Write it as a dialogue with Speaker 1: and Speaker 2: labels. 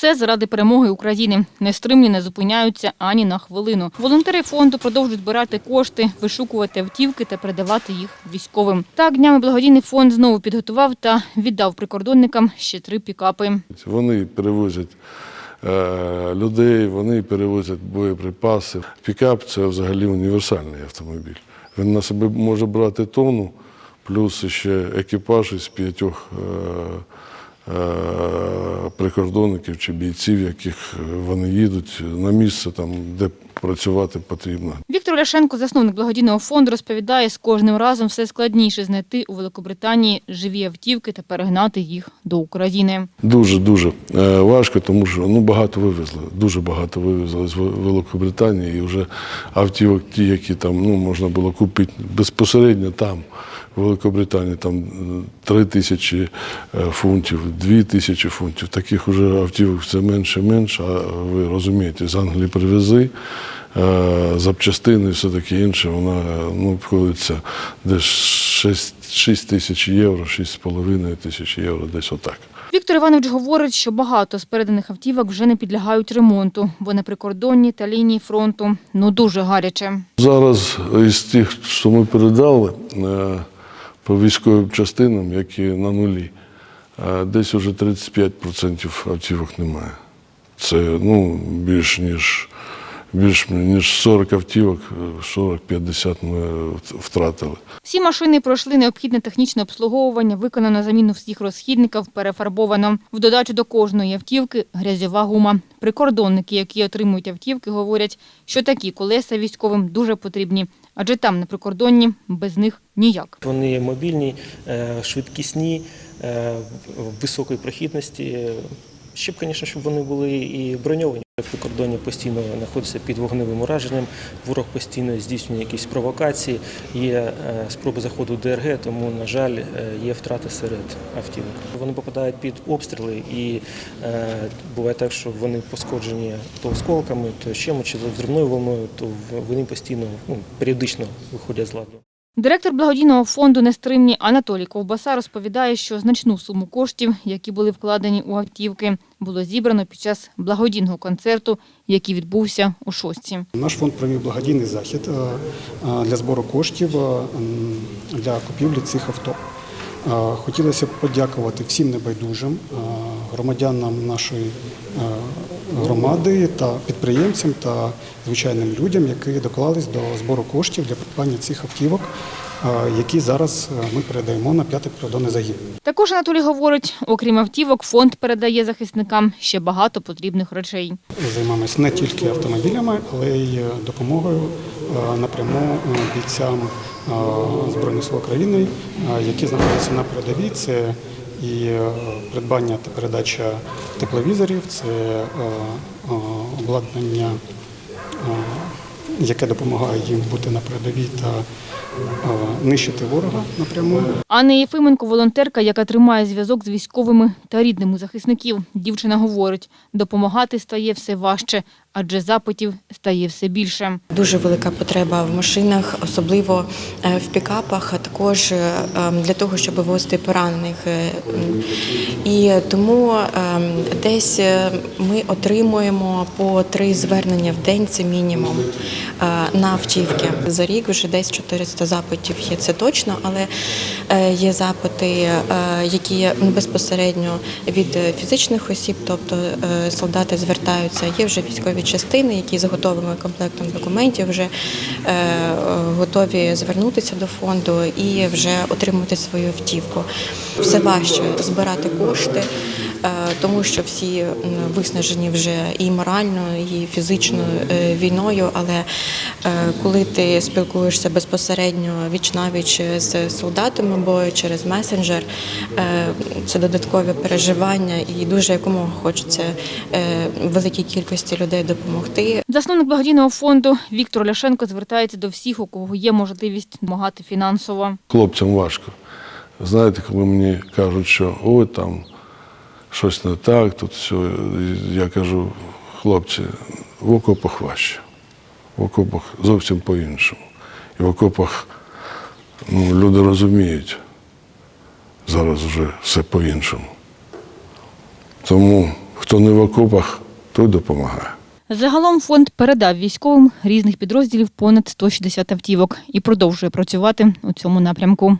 Speaker 1: Все заради перемоги України. Нестримні не зупиняються ані на хвилину. Волонтери фонду продовжують збирати кошти, вишукувати автівки та передавати їх військовим. Так днями благодійний фонд знову підготував та віддав прикордонникам ще три пікапи.
Speaker 2: Вони перевозять е, людей, вони перевозять боєприпаси. Пікап це взагалі універсальний автомобіль. Він на себе може брати тонну, плюс ще екіпаж із п'ятьох е, е, прикордонників чи бійців, яких вони їдуть на місце, там, де працювати потрібно.
Speaker 1: Віктор Ляшенко, засновник благодійного фонду, розповідає, з кожним разом все складніше знайти у Великобританії живі автівки та перегнати їх до України.
Speaker 2: Дуже дуже е, важко, тому що ну багато вивезли. Дуже багато вивезли з Великобританії. І вже автівок, ті, які там ну можна було купити безпосередньо там, в Великобританії, там е, три тисячі е, фунтів, дві тисячі фунтів. Таких уже автівок все менше і менше. А ви розумієте, з Англії привези. е, Запчастини і все таке інше, вона е, ну, обходиться десь 6, 6 тисяч євро, 6,5 тисяч євро, десь отак.
Speaker 1: Віктор Іванович говорить, що багато з переданих автівок вже не підлягають ремонту, бо на прикордонні та лінії фронту ну дуже гаряче.
Speaker 2: Зараз із тих, що ми передали е, по військовим частинам, які на нулі, е, десь уже 35% автівок немає. Це ну, більш ніж, більш ніж 40 автівок, е, 40-50 ми втратили.
Speaker 1: Всі машини пройшли необхідне технічне обслуговування, виконано заміну всіх розхідників, перефарбовано. В додачу до кожної автівки грязьова гума. Прикордонники, які отримують автівки, говорять, що такі колеса військовим дуже потрібні, адже там на прикордонні без них ніяк.
Speaker 3: Вони мобільні, е, швидкісні, е, високої прохідності. Ще б, звісно, щоб вони були і броньовані. Прикордонні постійно знаходяться під вогневим ураженням, ворог постійно здійснює якісь провокації, є е, спроби заходу ДРГ, тому, на жаль, е, є втрати серед автівок. Вони попадають під обстріли і е, буває так, що вони пошкоджені то осколками, то щем, чи взривною волною, то вони постійно ну, періодично виходять з ладу.
Speaker 1: Директор благодійного фонду Нестримні Анатолій Ковбаса розповідає, що значну суму коштів, які були вкладені у автівки, було зібрано під час благодійного концерту, який відбувся у шостці.
Speaker 4: Наш фонд провів благодійний захід е, е, для збору коштів е, для купівлі цих авто. Хотілося б подякувати всім небайдужим громадянам нашої е, громади та підприємцям та звичайним людям, які доклались до збору коштів для придбання цих автівок, е, які зараз е, ми передаємо на п'ятий прикордонний загін.
Speaker 1: Також Анатолій говорить, окрім автівок, фонд передає захисникам ще багато потрібних речей.
Speaker 4: Займаємось не тільки автомобілями, але й допомогою напряму бійцям Збройних сил України, які знаходяться на передовій. Це і е, придбання та передача тепловізорів, це е, е, обладнання, яке допомагає їм бути на передовій та нищити ворога напряму.
Speaker 1: Анна Єфименко – волонтерка, яка тримає зв'язок з військовими та рідними захисників. Дівчина говорить, допомагати стає все важче, адже запитів стає все більше.
Speaker 5: Дуже велика потреба в машинах, особливо е, в пікапах, а також е, ем, для того, щоб вивозити поранених. Е, І тому ем, десь ми отримуємо по три звернення в день, це мінімум на автівки. За рік вже десь 400 запитів є, це точно, але є запити, які безпосередньо від фізичних осіб, тобто солдати звертаються. Є вже військові частини, які з готовими комплектом документів вже е, готові звернутися до фонду і вже отримати свою автівку. Все важче збирати кошти, тому що всі виснажені вже і морально, і фізично е, війною. Але е, коли ти спілкуєшся безпосередньо віч навіч з солдатами або через месенджер, е, це додаткові переживання, і дуже якомога хочеться е, великій кількості людей допомогти.
Speaker 1: Засновник благодійного фонду Віктор Ляшенко звертається до всіх, у кого є можливість допомагати фінансово.
Speaker 2: Хлопцям важко. Знаєте, коли мені кажуть, що ой, там щось не так, тут все. Я кажу, хлопці, в окопах важче. В окопах зовсім по-іншому. І в окопах ну, люди розуміють зараз вже все по-іншому. Тому хто не в окопах, той допомагає.
Speaker 1: Загалом фонд передав військовим різних підрозділів понад 160 автівок і продовжує працювати у цьому напрямку.